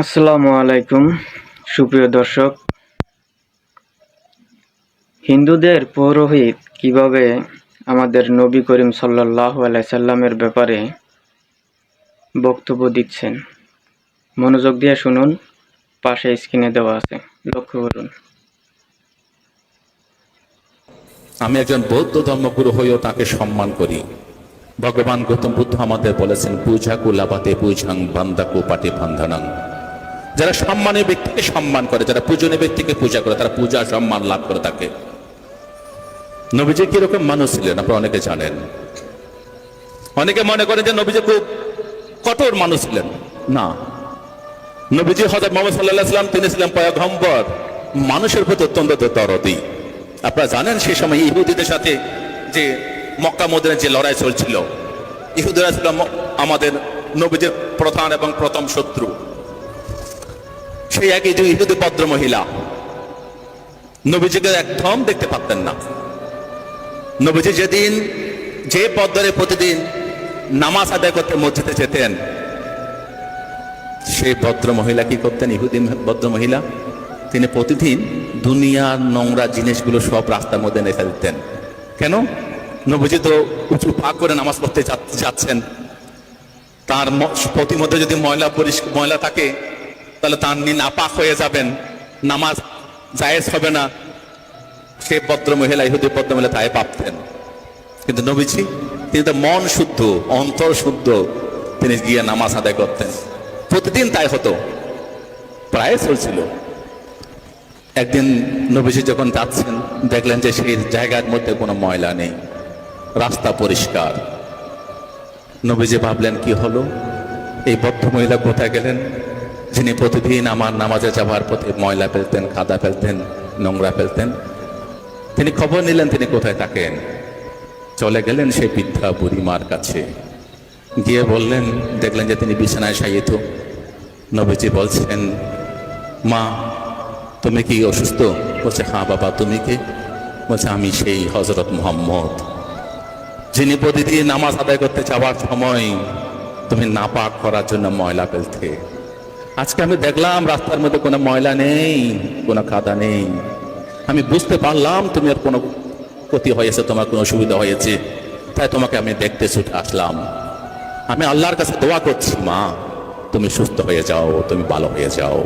আসসালামু আলাইকুম, সুপ্রিয় দর্শক। হিন্দুদের পৌরোহিত কীভাবে আমাদের নবী করিম সাল্লাহ সাল্লামের ব্যাপারে বক্তব্য দিচ্ছেন, মনোযোগ দিয়ে শুনুন, পাশে স্ক্রিনে দেওয়া আছে, লক্ষ্য করুন। আমি একজন বৌদ্ধ ধর্মগুরু হয়েও তাকে সম্মান করি। ভগবান গৌতম বুদ্ধ আমাদের বলেছেন, পূজা কুলাপাতে পূজাং বান্দাকু পাটে বান্ধানাং। যারা সম্মানের ব্যক্তিকে সম্মান করে, যারা পূজনীয় ব্যক্তিকে পূজা করে, তারা পূজা, সম্মান লাভ করে থাকে নবীজি কীরকম মানুষ ছিলেন, আপনারা অনেকে জানেন। অনেকে মনে করেন যে নবীজি খুব কঠোর মানুষ ছিলেন। না। নবীজি হজরত মোহাম্মদ সাল্লাহ সাল্লাম, তিনি ছিলেন পয়গম্বর। মানুষের প্রতি অত্যন্ত দরদি। আপনারা জানেন সেই সময় ইহুদিদের সাথে যে মক্কা মদিনের যে লড়াই চলছিল, ইহুদিরা ছিল আমাদের নবীজির প্রধান এবং প্রথম শত্রু। সেই একই যে ইহুদি ভদ্র মহিলা। নবীজিকে একদম দেখতে পারতেন না। নবীজি যেদিন যে পদ্মরে প্রতিদিন নামাজ আদায় করতে মসজিদে যেতেন, সেই ভদ্র মহিলা কি করতেন? ইহুদি ভদ্র মহিলা, তিনি প্রতিদিন দুনিয়ার নোংরা জিনিসগুলো সব রাস্তার মধ্যে রেখে দিতেন। কেন? নবীজি তো উঁচু পা করে নামাজ পড়তে যাচ্ছেন। তার প্রতিমধ্যে যদি ময়লা পরিষ্কার, ময়লা থাকে তাহলে তার নাপাক হয়ে যাবেন। নামাজ জায়েজ হবে না। সে ভদ্র মহিলা ইহুদি ভদ্র মহিলা তাই ভাবতেন। কিন্তু নবীজি, তিনি তো মন শুদ্ধ, অন্তর শুদ্ধ। তিনি গিয়ে নামাজ আদায় করতেন। প্রতিদিন তাই হতো। প্রায় চলছিল। একদিন নবীজি যখন যাচ্ছেন, দেখলেন যে সেই জায়গার মধ্যে কোনো ময়লা নেই। রাস্তা পরিষ্কার। নবীজি ভাবলেন, কি হলো? এই বদ্ধ মহিলা কোথায় গেলেন? যিনি প্রতিদিন আমার নামাজে যাওয়ার পথে ময়লা ফেলতেন, কাদা ফেলতেন, নোংরা ফেলতেন। তিনি খবর নিলেন তিনি কোথায় থাকেন। চলে গেলেন সেই বৃদ্ধা বুড়িমার কাছে। গিয়ে বললেন, দেখলেন যে তিনি বিছানায় শায়িত। নবীজি বলছেন, মা, তুমি কি অসুস্থ? বলছে হ্যাঁ বাবা, তুমি কে? বলছে, আমি সেই হজরত মোহাম্মদ, যিনি প্রতিদিন নামাজ আদায় করতে যাওয়ার সময় তুমি নাপাক করার জন্য ময়লা ফেলতে। আজকে আমি দেখলাম রাস্তার মধ্যে কোনো ময়লা নেই, কোনো কাদা নেই। আমি বুঝতে পারলাম তুমি আর কোনো ক্ষতি হয়েছে, তোমার কোনো অসুবিধা হয়েছে। তাই তোমাকে আমি দেখতে ছুটে আসলাম। আমি আল্লাহর কাছে দোয়া করছি, মা, তুমি সুস্থ হয়ে যাও, তুমি ভালো হয়ে যাও।